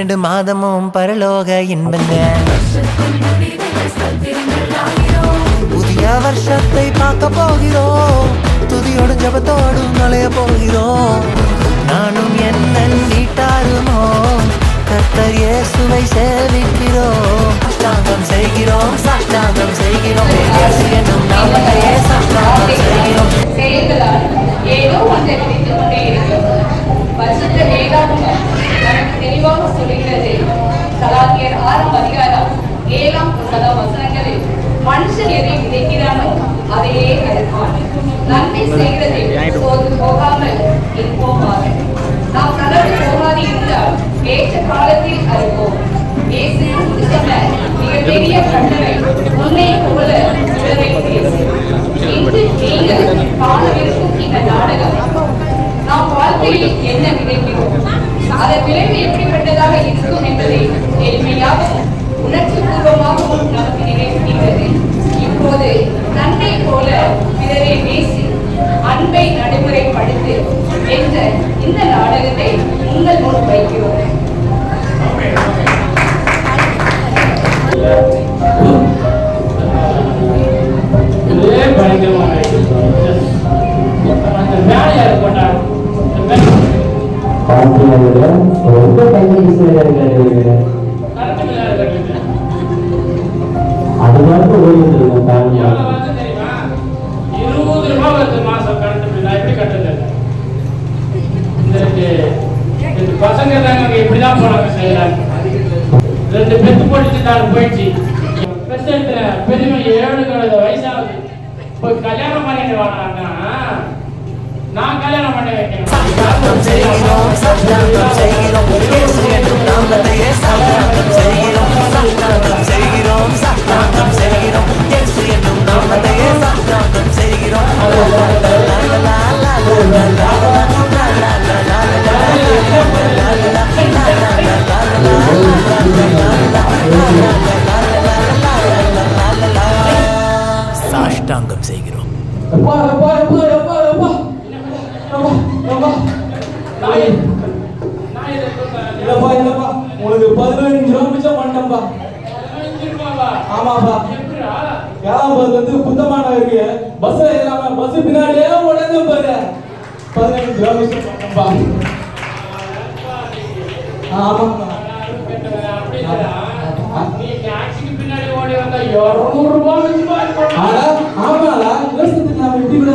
பனிரெண்டு மாதமும் பரலோக இன்பங்க. புதிய வருஷத்தை பார்க்க போகிறோம். துதியோடு ஜபத்தோடும் நுழைய போகிறோம். நானும் என்ன வீட்டாருமோ கர்த்தர் இயேசுவை சேவிக்கிறோம். சாஷ்டாங்கம் செய்கிறோம் சாஷ்டாங்கம் செய்கிறோம். என்னும் நாமத்தையே சாஷ்டாங்கம் செய்கிறோம். ஏதோ ஒன்றை விதித்துக் கொண்டே இருக்கிறோம் பரிசுத்த வேதாகமம். தெளிவாக சொல்லுகிறது கலாத்தியர் ஆறாம் அதிகாரம் ஏழாம் சத வசனங்களில் மனுஷன் எதை விதைக்கிறானோ அதையே நன்மை செய்கிறதில் சோர்ந்து போகாமல் இருப்போமாக. நாம் கடவுள் போகாது இருந்தால் ஏற்ற காலத்தில் அறிவோம் இயேசு சொன்ன மிகப்பெரிய கட்டளை முன்னே போல இன்று நீங்கள் காணவிருக்கும் இந்த நாடகம். நாம் வாழ்க்கையில் என்ன விதைக்கிறோம்? அதன் விளைவு எப்படிப்பட்டதாக இருக்கும் என்பதை எளிமையாகவும் உணர்ச்சி பூர்வமாகவும் நமக்கு நினைவுகிறது இப்போது நன்மை போல பிறரை பேசி அன்பை நடைமுறைப்படுத்து என்ற இந்த நாடகத்தை உங்கள் முன் வைக்கிறோம். இருபது ரூபா வருது மாசம் கரண்ட் பில் நான் எப்படி கட்டல இந்த பசங்க நாங்க செய்யறாங்க ரெண்டு பெத்து போட்டு நான் போயிடுச்சு பெத்து பெருமை ஏழு வயசாகுது. போய் கல்யாணம் பண்ணிட்டு வாங்க நான் கல்யாணம் பண்ண வைக்கணும். சப்தாந்தம் செய்கிறோம். சப்தாந்தம் செய்கிறோம் இயேசு என்னும் நாமத்தையே சப்தாந்தம் செய்கிறோம் சப்தாந்தம் செய்கிறோம் சப்தாந்தம் செய்கிறோம் இயேசு என்னும் நாமத்தையே சப்தாந்தம் செய்கிறோம் சாஷ்டாங்கம் செய்கிறோம் இல்லப்பா இல்லப்பா உனக்கு பதினஞ்சு ரூபா மிச்சம்? ஆமாப்பா? ஏழாம்பதுல இருந்து புத்தமான இருக்கு பஸ்ல ஏறாம பஸ் பின்னாடியே உடனே பாரு பதினஞ்சு ரூபா மிச்சம் பண்ணேன்ப்பா ஆமாப்பா பின்னாடி ஓடி வந்தா இருநூறு ரூபாய் ஆமாடா. யோசிச்சுட்டு நாம இப்படி விட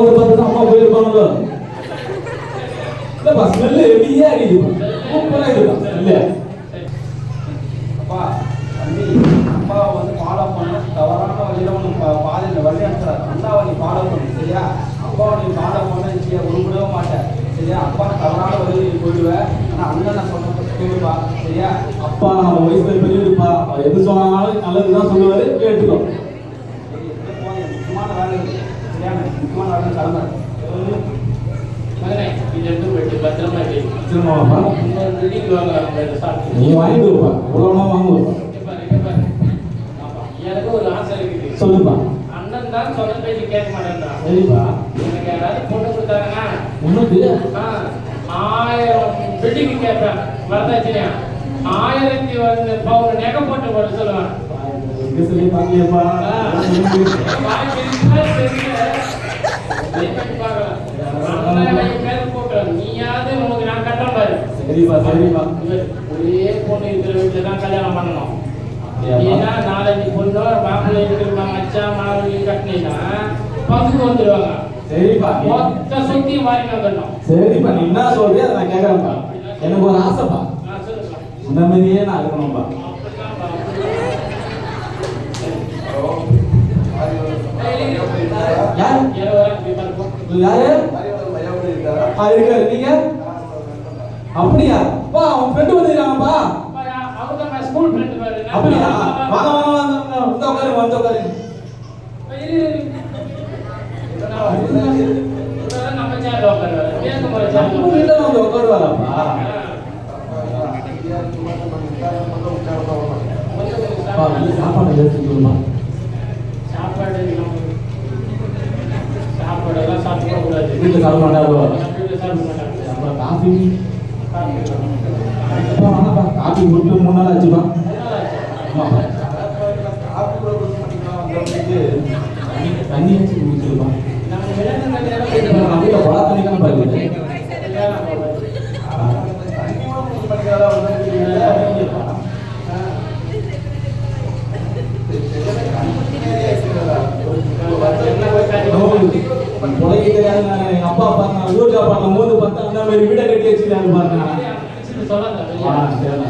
ஒரு பார்த்து அம்மா போயிருப்பாங்களோ இல்லப்பா ஸ்மெல் எப்படியா இருக்குது சூப்பரா இருக்குதான் இல்ல. அப்பா தம்பி அப்பா வந்து ஃபாலோ பண்ண தவறான வழியில உனக்கு பாதையில வழி நடத்துறாரு அண்ணா வழி ஃபாலோ பண்ணு சரியா? அப்பா நீ ஃபாலோ பண்ண சரியா உருப்பிடவே மாட்டேன். சரியா? அப்பா தவறான வழியில் போயிடுவேன் ஆனால் அண்ணனை சொன்ன கேளுப்பா. சரியா? அப்பா நம்ம வயசுல பெரியப்பா எது சொன்னாலும் நல்லதுதான் சொல்லுவாரு கேட்டுக்கோ. நம்ம இதை சாப்பிட்டு நீ வாங்கிட்டு எனக்கு ஒரு ஆசை இருக்குது சொல்லுப்பா. அண்ணன் தான் சொன்ன பேச்சு கேட்க மாட்டேன்றான் சரிப்பா. எனக்கு யாராவது பொண்ணு கொடுத்தாங்கன்னா உனக்கு? ஆயிரம் பில்டிங் கேட்பேன் வரதாச்சுனியா ஆயிரத்தி வந்து பவுன் நெகை போட்டு வர சொல்லுவேன் சொல்லி பாக்கலையப்பா நீயாவது உனக்கு நான் கட்டுறேன் பாரு சரிப்பா சரிப்பா ஒரே பொண்ணு இருக்கிற தான் கல்யாணம் பண்ணணும் ஏன்னா நாலஞ்சு பொண்ணோ மாப்பிள்ளை இருக்கிற மச்சான் மாப்பிள்ளை கட்டினீங்கன்னா பங்குக்கு வந்துடுவாங்க சரிப்பா மொத்த சொத்தையும் வாங்கி வந்துடணும் சரிப்பா நீ என்ன சொல்றியோ அதை நான் கேட்கறேன்ப்பா எனக்கு ஒரு ஆசைப்பா இந்த மாதிரியே நான் இருக்கணும்ப்பா யார் யாரு? இருக்காரு நீங்க? அப்படியா? பா அவன் ஃப்ரெண்டு வந்திருக்காங்கப்பா அப்படியா? வாங்க வாங்க வாங்க வந்து வந்து வந்து உட்காருவாராப்பா சாப்பாடு சாப்பாடெல்லாம் சாப்பிட கூடாது வீட்டில் சாப்பிட மாட்டாரோ அப்புறம் காஃபி அப்பா வாங்கப்பா. காஃபி குடிச்சு மூணு நாள் ஆச்சுப்பா. தண்ணி தண்ணி வச்சு குடிச்சிருப்பான் நம்ம விளையாட்டு நம்ம வீட்டில் கொலா தண்ணி தான் பாருங்க உலகி தெரியாது நான் எங்க அப்பா பார்த்தா ஊர்ல பண்ண போது பார்த்தா அந்த மாதிரி வீடை கட்டி சரிண்ணா, சரிண்ணா.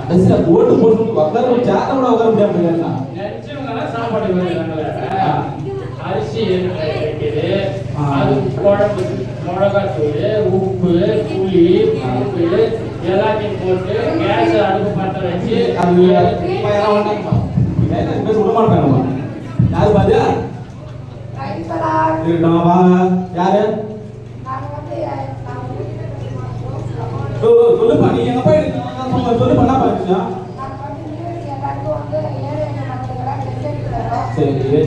கடைசியில ஓட்டு போட்டு உட்கார சேர கூட உட்கார முடியாது சாப்பாடு அரிசி ஆ. அது குழம்பு மிளகாத்தூள் உப்பு புளி உப்பு எல்லாத்தையும் போட்டு கேஸ் அடுப்பு பற்ற வச்சு அது பேச விட மாட்டாங்கப்பா. யாரு பாத்தியா? இருக்கட்டும், வாங்க. யாரு? சொல்லுப்பா, நீ எங்க அப்பா கிட்ட நான் சொல்ல- சொல்லுப்பா, என்ன பண்ணுச்சு? சரி.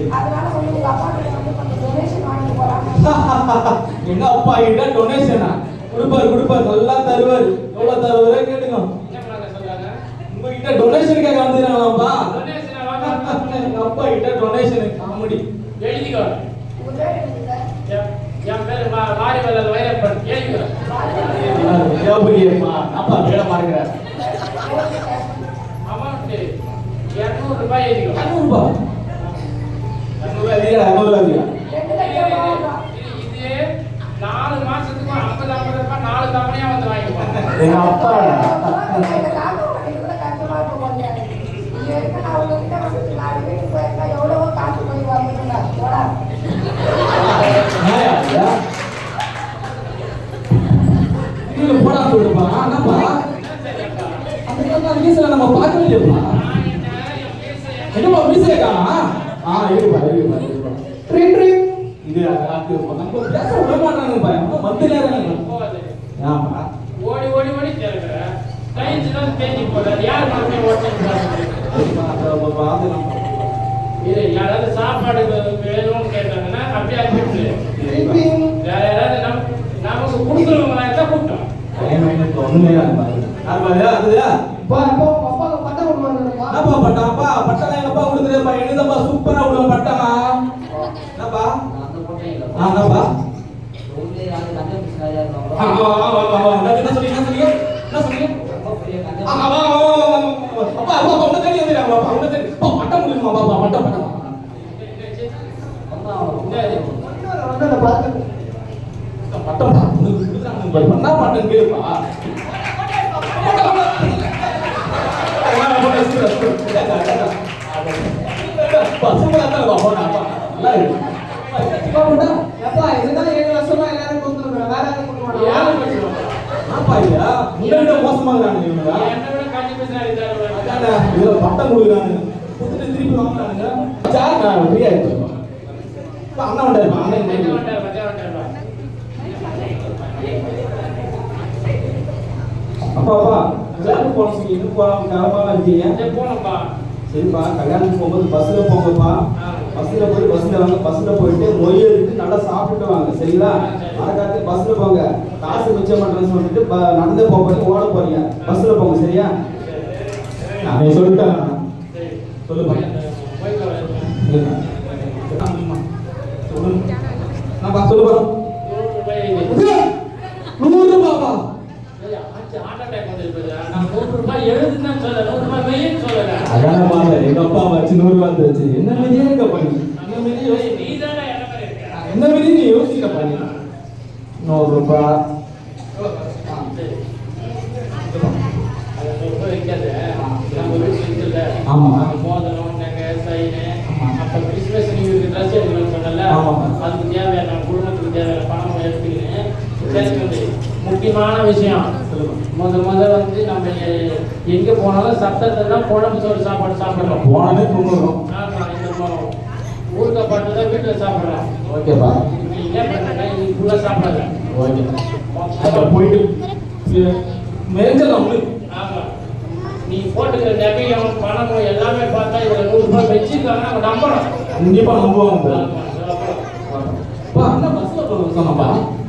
எங்க அப்பா கிட்ட டொனேஷனா கொடுப்பாரு கொடுப்பாரு நல்லா தருவாரு எவ்வளவு தருவாரோ சொல்றாங்க உங்ககிட்ட டொனேஷன் கேட்க வந்துடுறாங்களாப்பா. எங்க அப்பா கிட்ட டொனேஷன் காமெடி எழுதிக்கோ என் பேரு வைரப்பன் அப்பா வேலை பார்க்கிற அமௌண்ட் இரநூறு ரூபாய் எழுதிக்கோ இரநூறுபா இரநூறுபா இல்லையா இரநூறுபா இல்லையா இது நாலு மாசத்துக்கு ஐம்பது ஐம்பது ரூபாய் நாலு தவணையா வந்து வாங்கிப்போம் எங்க அப்பா எவ்வளவோ காசு போய் வாங்கிட்டு போடா என்னய்யா இது? கீழே போடா என்னப்பா அந்த வீசில நம்ம பார்க்கவே இல்லையப்பா என்னப்பா வீசில காணா ஆ இருக்குப்பா இருக்குப்பா இருக்குப்பா ட்ரிங் ட்ரிங் இது அது நம்ம பேச விட மாட்டானுங்கப்பா நம்ம மந்திரியாரு ஆமா ஓடி ஓடி ஓடி தேடுற டைல்ஸ் தான் தேஞ்சு போடாது யார் மறுபடியும் ஓட்டி இது யாராவது சாப்பாடு வேணும்னு கேட்டாங்கன்னா அப்படியே அனுப்பிட்டு யாராவது நமக்கு கொடுக்குறவங்களா இருந்தா கூப்பிட்டோம் ஒண்ணுமே சூப்பரா விடுவோம் பட்டமா என்னப்பா என்னப்பா பட்டம் பட்டம் பா, உனக்கு கொடுக்குறாங்க பாரு. என்ன பட்டம் கேளுப்பா பட்டம், பட்டம். என்ன பட்டம், சூடா, சூடா. கேட்டா, கேட்டா. அப்பா, சூப்பரா தான் போடா. நல்லா இருக்கு. அப்பா, இதுதான் ஏழு வருஷமா எல்லாரும் வேற யாரும் கொடுக்க யாரும் மாட்டோம் மோசமா இவங்க. என்னை இதுல பட்டம் கொடுத்துட்டு திருப்பி வாங்குறானுங்க சார் நான் அண்ணன் அண்ணன் மச்சான் இங்க வந்துட்டாரு, மச்சான் வந்துட்டாருப்பா. அப்பா அப்பா கல்யாணம் போன சொல்லி கிளம்பாம இருக்கீங்க சரி, போலாம்ப்பா. சரிப்பா கல்யாணத்துக்கு போகும்போது பஸ்ல போங்கப்பா ஆ. பஸ்ல போய் பஸ்ல வாங்க பஸ்ல போயிட்டு மொய் எடுத்து நல்லா சாப்பிட்டு வாங்க. சரிங்களா? மறக்காத பஸ்ல போங்க. காசு மிச்சம் பண்றேன்னு சொல்லிட்டு நடந்தே போக போறீங்க ஓட போறீங்க. பஸ்ல போங்க சரியா? நான் சொல்லிட்டேன். சொல்லுப்பா சொல்லுப்பா நூறு ரூபாய் இது. நூறு ரூபாப்பா ஏய், ஆச்சு, heart attack வந்துருக்குது. நான் நூறு ரூபாய் எழுதுனேன்னு சொல்லல, நூறு ரூபாய் வெயின்னு சொல்லல. அதான பார்த்தேன் எங்க அப்பா வச்சு நூறு ரூபா வந்துருச்சு என்ன மாதிரியே இருக்க பண்ணி என்ன மாதிரியே மாதிரி நீ யோசிக்கிற பண்ணி நூறு ரூபாய் ஆமா. அந்த நகை, செயினு, அப்புறம் கிறிஸ்துமஸ் நீங்க எடுக்கணும்னு சொன்னல, அதுக்கு தேவையான குடும்பத்துக்கு தேவையான பணம் முக்கியமான விஷயம். முத முத வந்து நம்ம எங்க போனாலும் சத்தத்தை தான் குழம்பு சோறு சாப்பாடு சாப்பிடுறோம் போனே தூங்குறோம் ஊறுகாய் பாட்டு தான் வீட்டுல சாப்பிடுறோம் ஓகேப்பா. நீ சாப்பிடாத. ஓகே. அப்ப போயிட்டு போட்டுக்கிற நகையும் பணமும் எல்லாமே பார்த்தா இவ்வளவு நூறு ரூபாய் வச்சிருக்காங்க நம்ம நம்புறோம் கண்டிப்பா நம்புவாங்க. அப்பா சொன்னப்பா. அண்ணா,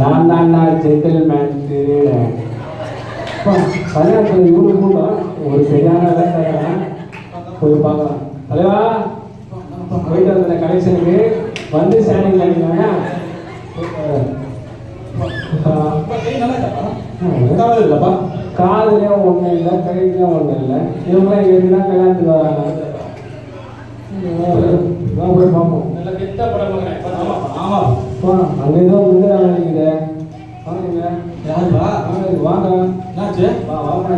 நான் தான் நான் ஜென்டில்மேன் திருடன். கல்யாணத்துல இவனு கூட ஒரு சரியான போய் பார்க்கலாம். தலைவா போயிட்டு வந்த கலெக்ஷனுக்கு வந்து சேனிங் பண்ணிக்கலாங்க இல்லப்பா காதுலயும் ஒண்ணும் இல்லை கையிலயும் ஒண்ணும் இல்லை. இவங்களாம் எதுனா கல்யாணத்துக்கு வராங்க. போய் பார்ப்போம். நல்ல கெத்தா படம் பார்க்கிறேன். ஆமா பாத்தீங்களா? ஆமா. அப்பா, அங்க ஏதோ முந்திரா நினைக்குது வாங்க யாருப்பா? வாங்க என்னாச்சு? வா வாங்க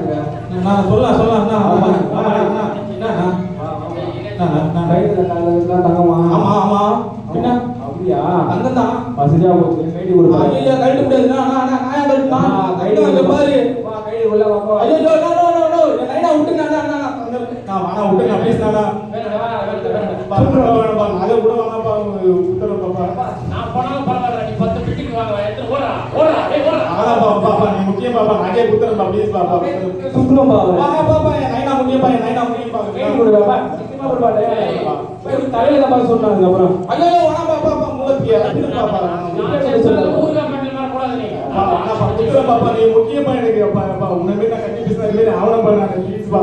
நான் சொல்லலாம் சொல்லலாம் அண்ணா. ஆமா ஆமா அண்ணா என்னண்ணா அண்ணா, அண்ணா. கைத்துல காலெல்லாம் தங்கமா ஆமா ஆமா. என்ன அப்படியா? அங்கதான். வசதியா போச்சு. கைடி கொடுப்பாங்க ஐயா அண்ணா அண்ணா நான் ஏன் கழட்டணும் கைடு பாரு வா கைடி உள்ள வாங்க ஐயோ நோ நோ நோ நோ லைனா அண்ணா நான் வாணா விட்டுங்க பாப்பா நான் போனாலும் பரவாயில்ல நீ பத்து எடுத்து பாப்பா நீ முக்கியம் பாப்பா பாப்பா பாப்பா நைனா முக்கியம் பா நைனா முக்கியம் பா கொடுப்பா சீக்கிரமா கொடுப்பா டேய். போய் தலையில சொன்னாங்க அப்புறம் ஐயோ பாப்பா பாப்பா மூலத்தியா பாப்பா நான் செஞ்சது ஊறுகாய் பண்ணி வரக்கூடாது நீ. பாப்பா ஆனா பாப்பா பாப்பா நீ முக்கியமா எனக்கு அப்பா. அப்பா உன்னை மீறி நான் கட்டி பேசுறேன் இல்லை ப்ளீஸ் பா.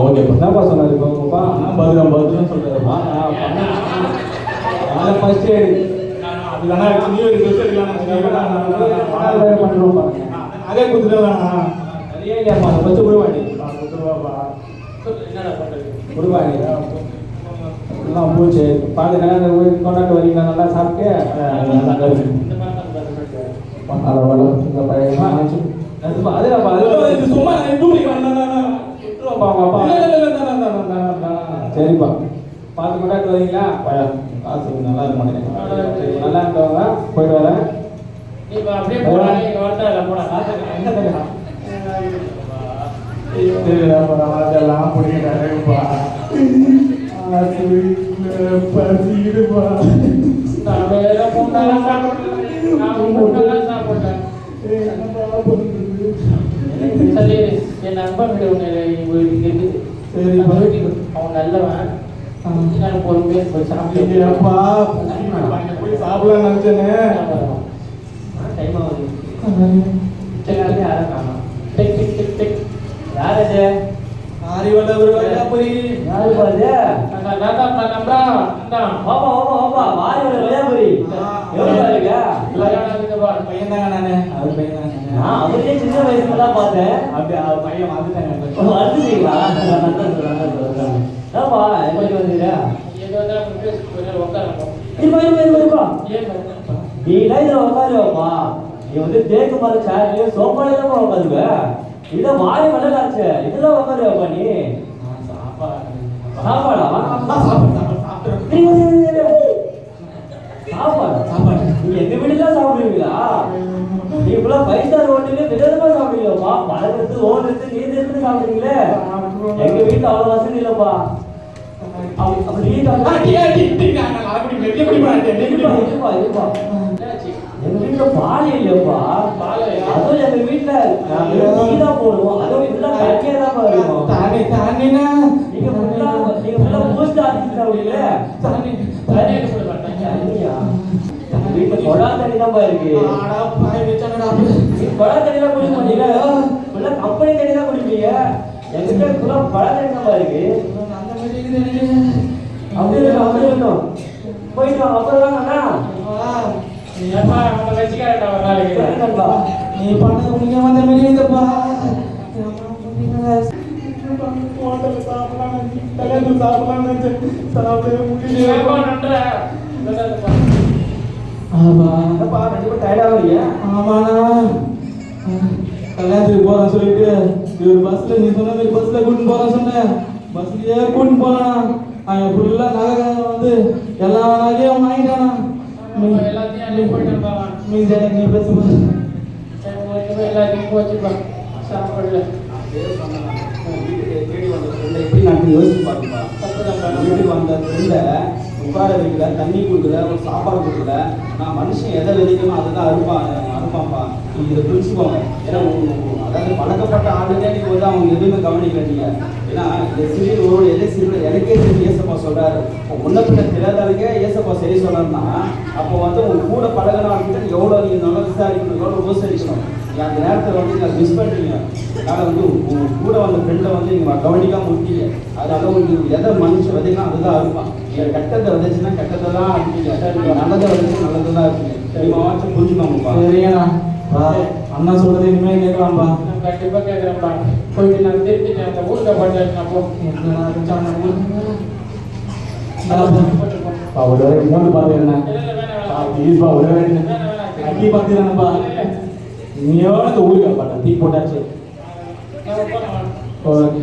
ஓகேப்பா சொன்னாரு பத்ரம் பத்ரம் சொல்றேன்ப்பா அதை ஃபர்ஸ்ட் பண்ணுறோம் பாருங்க அதே வேணாம் நிறைய இல்லையாப்பா அதை வச்சு பண்றது கொடுவாடி எல்லாம் போச்சு கொண்டாட்டு வரீங்களா நல்லா சாப்பிட்டு வள இந்த பையன் அதுப்பா அதுப்பா அது சும்மா சரிப்பா பார்த்து கொண்டாட்டு வரீங்களா பையா காசு நல்லா இருக்க சரி, நல்லா இருக்கவங்க போயிட்டு வரேன் இப்ப அப்படியே போடா நீ இங்க வரட்டா இல்ல போடா அதெல்லாம் பிடிக்கிறாருப்பா பசிடுப்பா நான் வேற பொங்கலாம் சாப்பிட்டேன் நான் பொங்கலாம் சாப்பிட்டேன் சரி என் நண்பன் வீடு ஒன்று இங்க இருக்குது சரி. நம்ம வீட்டுக்கு அவன் நல்லவன். அப்பா போய் சாப்பிடலாம் நினைச்சேனே டைம் ஆகுது யாரும் டெக் டெக் டெக் டெக் யார் அது யாரு பாரு நான் நான் தான் ஓபா நம்புறேன் இந்தான். ஓப்பா ஓப்பா ஓப்பா பாருங்க பையன் தாங்க நானு அவர் பையன் தாங்க நான் அவரே சின்ன வயசுல தான் பார்த்தேன் அவர் பையன் வந்துட்டாங்க வந்துட்டீங்களா இருப்பா இருப்பா இருப்பா இருப்பா நீ இதுல உட்காருவாப்பா நீ வந்து தேக்கு மர சேர்லயே சோப்பால தான் உட்காருவ இதை வாரி இதுதான் உட்காருவாப்பா நீ சாப்பாடா. சாப்பாடு. சாப்பாடு. சாப்பாடு நீ எங்க வீட்டுல சாப்பிடுவீங்களா நீ இப்பெல்லாம் ஃபைவ் ஸ்டார் ஹோட்டல்ல விதவிதமா மழை பழகிறது ஓடுறது நீர் எடுத்து சாப்பிடுறீங்களே எங்க வீட்டுல அவ்வளவு வசதி இல்லப்பா அப்படி நீ அப்படி இருப்பா இருப்பா இருப்பா எங்க வீட்டுல பால் இல்லையப்பா அதுவும் எங்க வீட்டுல தான் போடுவோம் அதுவும் இதெல்லாம் கட்டியே தான் பாருவோம் தானே, தானேண்ணா. நீங்க ஃபுல்லா நீங்க ஃபுல்லா பூஸ்ட் தானே. வீட்டுல கொடா தண்ணி தான் இருக்கு கொடா தண்ணி தான் குடிக்க மாட்டீங்க ஃபுல்லா கம்பெனி தண்ணி தான் குடிப்பீங்க எங்கிட்ட ஃபுல்லா பழ தண்ணி தான் இருக்கு அந்த இருக்கட்டும் அப்படி இருக்கட்டும் போயிட்டு வாங்க அப்புறம் வாங்க அண்ணா ஏப்பா, உங்க கட்சிக்காரன்டா ஒரு நாளைக்கு. நீ பண்ணது உனக்கே வந்த மாதிரி சாப்பிடவே முடியல. ஆமாண்ணா. கல்யாணத்துக்கு போறேன் சொல்லிட்டு ஒரு பஸ்ல நீ சொன்ன மாதிரி பஸ்ல கூட்டிட்டு போறேன் சொன்னேன் பஸ்லயே கூட்டிட்டு போறானா அவன் ஃபுல்லா நகை வந்து எல்லா நகையும் வாங்கிட்டானா எல்லாத்தையும் போயிட்டோம்ப்பா. நீ எனக்கு நீ பேசுமா எல்லாத்தையும் போச்சுப்பா. சாப்பாடுல. எப்படி நான் யோசிச்சு பாருப்பா தப்புதான்ப்பா. வீட்டுக்கு வந்த ஃப்ரெண்டை உட்கார வைக்கல தண்ணி கொடுக்கல ஒரு சாப்பாடு கொடுக்கல நான் மனுஷன் எதை விதைக்கணும் அதை தான் அறுப்பான் அறுப்பான்ப்பா நீங்க இதை புரிச்சுக்கோங்க ஏன்னா அதாவது பழக்கப்பட்ட ஆளுநே நீங்க வந்து அவங்க எதுவுமே கவனிக்கல நீங்க ஏன்னா இந்த சிறிய ஒரு எதை சிறு எனக்கே சரி ஏசப்பா சொல்றாரு. முன்ன பின்ன தெரியாதவங்க ஏசப்பா சரி சொன்னார்னா அப்போ வந்து உங்க கூட பழகினார்கிட்ட எவ்வளோ நீங்க நல்லா விசாரிக்கணும் எவ்வளோ உபசரிக்கணும். நீங்க அந்த நேரத்தில் வந்து நீங்கள் மிஸ் பண்ணுறீங்க அதனால வந்து உங்க கூட வந்த ஃப்ரெண்டை வந்து நீங்கள் கவனிக்காம விட்டீங்க அதனால உங்களுக்கு எதை மனுஷன் விதைக்கலாம் அதுதான் அறுப்பான் நீங்கள் கெட்டதை விதைச்சுன்னா கெட்டதை தான் அடிப்பீங்க நல்லதை விதைச்சு நல்லதை தான் இருப்பீங்க சரிமா வாட்சி புரிஞ்சுக்கோங்கப்பா. சரிங்கண்ணா. அண்ணா சொல்றது இனிமே கேட்கலாம்பா கண்டிப்பா கேட்கிறேன்ப்பா. போயிட்டு நான் திருப்பி அந்த ஊருக்கு நான் போ. என்னடா வச்சாங்க போட்டுப்போம். ஒரு வரைக்கும் மூணு பார்த்து என்ன இல்ல, இல்ல, வேணாம், வேணாம். ப்ளீஸ்பா ஒரு வேணாம். அக்கி பார்த்துதானப்பா நீயோட ஊருக்கு பாட்டா டீ போட்டாச்சு. ஓகே